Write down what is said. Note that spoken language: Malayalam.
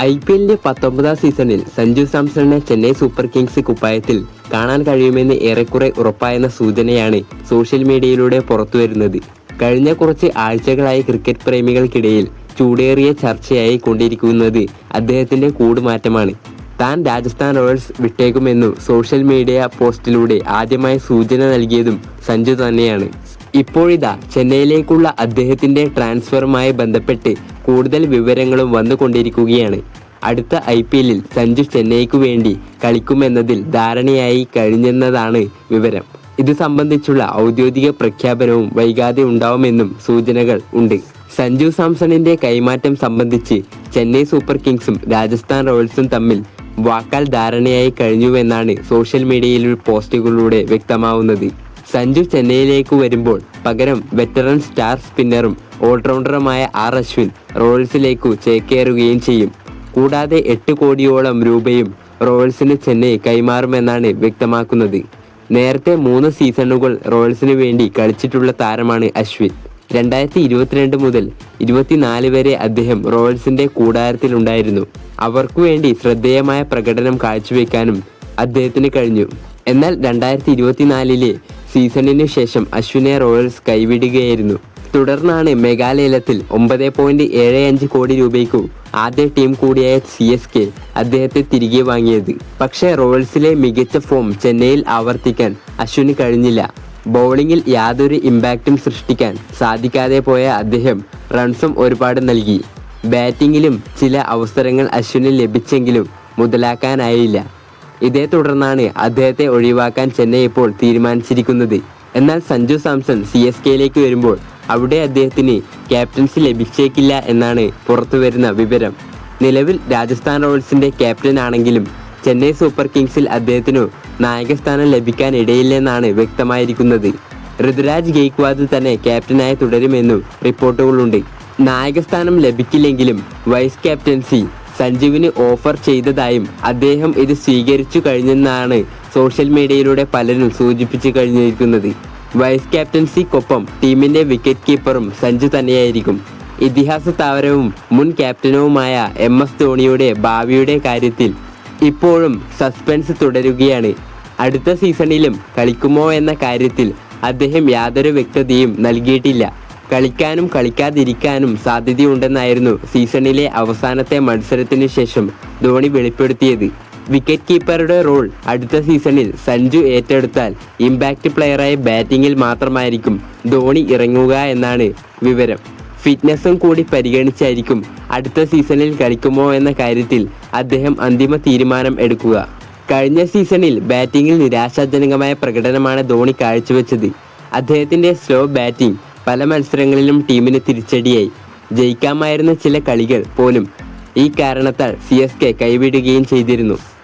ഐ പി എല്ലിന്റെ പത്തൊമ്പതാം സീസണിൽ സഞ്ജു സാംസണിനെ ചെന്നൈ സൂപ്പർ കിങ്സ് കുപ്പായത്തിൽ കാണാൻ കഴിയുമെന്ന് ഏറെക്കുറെ ഉറപ്പായെന്ന സൂചനയാണ് സോഷ്യൽ മീഡിയയിലൂടെ പുറത്തുവരുന്നത്. കഴിഞ്ഞ കുറച്ച് ആഴ്ചകളായി ക്രിക്കറ്റ് പ്രേമികൾക്കിടയിൽ ചൂടേറിയ ചർച്ചയായി കൊണ്ടിരിക്കുന്നത് അദ്ദേഹത്തിന്റെ കൂടുമാറ്റമാണ്. താൻ രാജസ്ഥാൻ റോയൽസ് വിട്ടേക്കുമെന്നും സോഷ്യൽ മീഡിയ പോസ്റ്റിലൂടെ ആദ്യമായി സൂചന നൽകിയതും സഞ്ജു തന്നെയാണ്. ഇപ്പോഴിതാ ചെന്നൈയിലേക്കുള്ള അദ്ദേഹത്തിന്റെ ട്രാൻസ്ഫറുമായി ബന്ധപ്പെട്ട് കൂടുതൽ വിവരങ്ങളും വന്നുകൊണ്ടിരിക്കുകയാണ്. അടുത്ത ഐ പി എല്ലിൽ സഞ്ജു ചെന്നൈക്കു വേണ്ടി കളിക്കുമെന്നതിൽ ധാരണയായി കഴിഞ്ഞെന്നതാണ് വിവരം. ഇത് സംബന്ധിച്ചുള്ള ഔദ്യോഗിക പ്രഖ്യാപനവും വൈകാതെ ഉണ്ടാവുമെന്നും സൂചനകൾ ഉണ്ട്. സഞ്ജു സാംസണിന്റെ കൈമാറ്റം സംബന്ധിച്ച് ചെന്നൈ സൂപ്പർ കിങ്സും രാജസ്ഥാൻ റോയൽസും തമ്മിൽ വാക്കാൽ ധാരണയായി കഴിഞ്ഞുവെന്നാണ് സോഷ്യൽ മീഡിയയിലെ പോസ്റ്റുകളിലൂടെ വ്യക്തമാവുന്നത്. സഞ്ജു ചെന്നൈയിലേക്ക് വരുമ്പോൾ പകരം വെറ്ററൻ സ്റ്റാർ സ്പിന്നറും ഓൾറൗണ്ടറുമായ ആർ അശ്വിൻ റോയൽസിലേക്കു ചേക്കേറുകയും ചെയ്യും. കൂടാതെ എട്ട് കോടിയോളം രൂപയും റോയൽസിന് ചെന്നൈ കൈമാറുമെന്നാണ് വ്യക്തമാക്കുന്നത്. നേരത്തെ മൂന്ന് സീസണുകൾ റോയൽസിന് വേണ്ടി കളിച്ചിട്ടുള്ള താരമാണ് അശ്വിൻ. രണ്ടായിരത്തി ഇരുപത്തിരണ്ട് മുതൽ ഇരുപത്തിനാല് വരെ അദ്ദേഹം റോയൽസിന്റെ കൂടാരത്തിലുണ്ടായിരുന്നു അവർക്കു വേണ്ടി ശ്രദ്ധേയമായ പ്രകടനം കാഴ്ചവെക്കാനും അദ്ദേഹത്തിന് കഴിഞ്ഞു. എന്നാൽ രണ്ടായിരത്തി ഇരുപത്തിനാലിലെ സീസണിന് ശേഷം അശ്വിനെ റോയൽസ് കൈവിടുകയായിരുന്നു. തുടർന്നാണ് മെഗാലയലത്തിൽ ഒമ്പത് പോയിന്റ് ഏഴ് അഞ്ച് കോടി രൂപയ്ക്കു ആദ്യ ടീം കൂടിയായ സി എസ് കെ അദ്ദേഹത്തെ തിരികെ വാങ്ങിയത്. പക്ഷേ റോയൽസിലെ മികച്ച ഫോം ചെന്നൈയിൽ ആവർത്തിക്കാൻ അശ്വിന് കഴിഞ്ഞില്ല. ബൗളിങ്ങിൽ യാതൊരു ഇമ്പാക്റ്റും സൃഷ്ടിക്കാൻ സാധിക്കാതെ പോയ അദ്ദേഹം റൺസും ഒരുപാട് നൽകി. ബാറ്റിങ്ങിലും ചില അവസരങ്ങൾ അശ്വിന് ലഭിച്ചെങ്കിലും മുതലാക്കാനായില്ല. ഇതേ തുടർന്നാണ് അദ്ദേഹത്തെ ഒഴിവാക്കാൻ ചെന്നൈ ഇപ്പോൾ തീരുമാനിച്ചിരിക്കുന്നത്. എന്നാൽ സഞ്ജു സാംസൺ സി എസ് കെയിലേക്ക് വരുമ്പോൾ അവിടെ അദ്ദേഹത്തിന് ക്യാപ്റ്റൻസി ലഭിച്ചേക്കില്ല എന്നാണ് പുറത്തുവരുന്ന വിവരം. നിലവിൽ രാജസ്ഥാൻ റോയൽസിന്റെ ക്യാപ്റ്റൻ ആണെങ്കിലും ചെന്നൈ സൂപ്പർ കിങ്സിൽ അദ്ദേഹത്തിനു നായകസ്ഥാനം ലഭിക്കാൻ ഇടയില്ലെന്നാണ് വ്യക്തമായിരിക്കുന്നത്. ഋതുരാജ് ഗെയ്ക്വാദ് തന്നെ ക്യാപ്റ്റനായി തുടരുമെന്നും റിപ്പോർട്ടുകളുണ്ട്. നായകസ്ഥാനം ലഭിക്കില്ലെങ്കിലും വൈസ് ക്യാപ്റ്റൻസി സഞ്ജുവിന് ഓഫർ ചെയ്തതായും അദ്ദേഹം ഇത് സ്വീകരിച്ചു കഴിഞ്ഞെന്നാണ് സോഷ്യൽ മീഡിയയിലൂടെ പലരും സൂചിപ്പിച്ചു കഴിഞ്ഞിരിക്കുന്നത്. വൈസ് ക്യാപ്റ്റൻസിക്കൊപ്പം ടീമിന്റെ വിക്കറ്റ് കീപ്പറും സഞ്ജു തന്നെയായിരിക്കും. ഇതിഹാസ താരവും മുൻ ക്യാപ്റ്റനുമായ എം എസ് ധോണിയുടെ ഭാവിയുടെ കാര്യത്തിൽ ഇപ്പോഴും സസ്പെൻസ് തുടരുകയാണ്. അടുത്ത സീസണിലും കളിക്കുമോ എന്ന കാര്യത്തിൽ അദ്ദേഹം യാതൊരു വ്യക്തതയും നൽകിയിട്ടില്ല. കളിക്കാനും കളിക്കാതിരിക്കാനും സാധ്യതയുണ്ടെന്നായിരുന്നു സീസണിലെ അവസാനത്തെ മത്സരത്തിന് ശേഷം ധോണി വെളിപ്പെടുത്തിയത്. വിക്കറ്റ് കീപ്പറുടെ റോൾ അടുത്ത സീസണിൽ സഞ്ജു ഏറ്റെടുത്താൽ ഇമ്പാക്റ്റ് പ്ലെയറായി ബാറ്റിങ്ങിൽ മാത്രമായിരിക്കും ധോണി ഇറങ്ങുക എന്നാണ് വിവരം. ഫിറ്റ്നസ്സും കൂടി പരിഗണിച്ചായിരിക്കും അടുത്ത സീസണിൽ കളിക്കുമോ എന്ന കാര്യത്തിൽ അദ്ദേഹം അന്തിമ തീരുമാനം എടുക്കുക. കഴിഞ്ഞ സീസണിൽ ബാറ്റിങ്ങിൽ നിരാശാജനകമായ പ്രകടനമാണ് ധോണി കാഴ്ചവെച്ചത്. അദ്ദേഹത്തിന്റെ സ്ലോ ബാറ്റിംഗ് പല മത്സരങ്ങളിലും ടീമിന് തിരിച്ചടിയായി. ജയിക്കാമായിരുന്ന ചില കളികൾ പോലും ഈ കാരണത്താൽ സി കൈവിടുകയും ചെയ്തിരുന്നു.